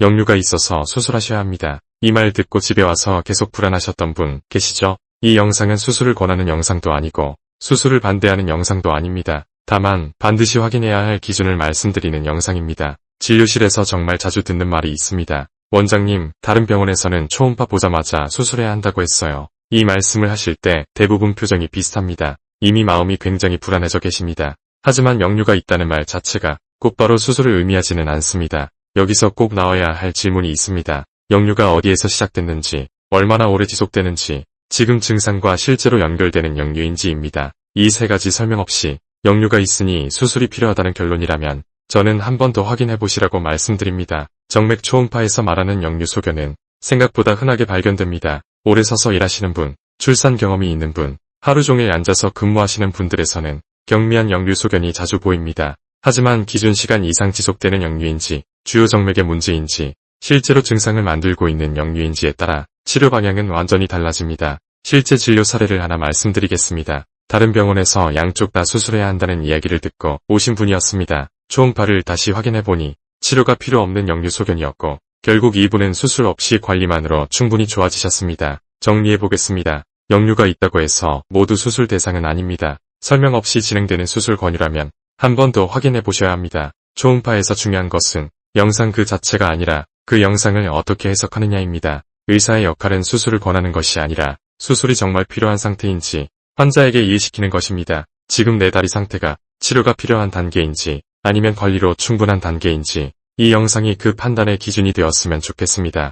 역류가 있어서 수술하셔야 합니다. 이 말 듣고 집에 와서 계속 불안하셨던 분 계시죠? 이 영상은 수술을 권하는 영상도 아니고 수술을 반대하는 영상도 아닙니다. 다만 반드시 확인해야 할 기준을 말씀드리는 영상입니다. 진료실에서 정말 자주 듣는 말이 있습니다. 원장님, 다른 병원에서는 초음파 보자마자 수술해야 한다고 했어요. 이 말씀을 하실 때 대부분 표정이 비슷합니다. 이미 마음이 굉장히 불안해져 계십니다. 하지만 역류가 있다는 말 자체가 곧바로 수술을 의미하지는 않습니다. 여기서 꼭 나와야 할 질문이 있습니다. 역류가 어디에서 시작됐는지, 얼마나 오래 지속되는지, 지금 증상과 실제로 연결되는 역류인지입니다. 이 세 가지 설명 없이 역류가 있으니 수술이 필요하다는 결론이라면 저는 한 번 더 확인해 보시라고 말씀드립니다. 정맥 초음파에서 말하는 역류 소견은 생각보다 흔하게 발견됩니다. 오래 서서 일하시는 분, 출산 경험이 있는 분, 하루 종일 앉아서 근무하시는 분들에서는 경미한 역류 소견이 자주 보입니다. 하지만 기준 시간 이상 지속되는 역류인지, 주요 정맥의 문제인지, 실제로 증상을 만들고 있는 역류인지에 따라 치료 방향은 완전히 달라집니다. 실제 진료 사례를 하나 말씀드리겠습니다. 다른 병원에서 양쪽 다 수술해야 한다는 이야기를 듣고 오신 분이었습니다. 초음파를 다시 확인해보니 치료가 필요 없는 역류 소견이었고 결국 이분은 수술 없이 관리만으로 충분히 좋아지셨습니다. 정리해보겠습니다. 역류가 있다고 해서 모두 수술 대상은 아닙니다. 설명 없이 진행되는 수술 권유라면 한 번 더 확인해 보셔야 합니다. 초음파에서 중요한 것은 영상 그 자체가 아니라 그 영상을 어떻게 해석하느냐입니다. 의사의 역할은 수술을 권하는 것이 아니라 수술이 정말 필요한 상태인지 환자에게 이해시키는 것입니다. 지금 내 다리 상태가 치료가 필요한 단계인지 아니면 관리로 충분한 단계인지 이 영상이 그 판단의 기준이 되었으면 좋겠습니다.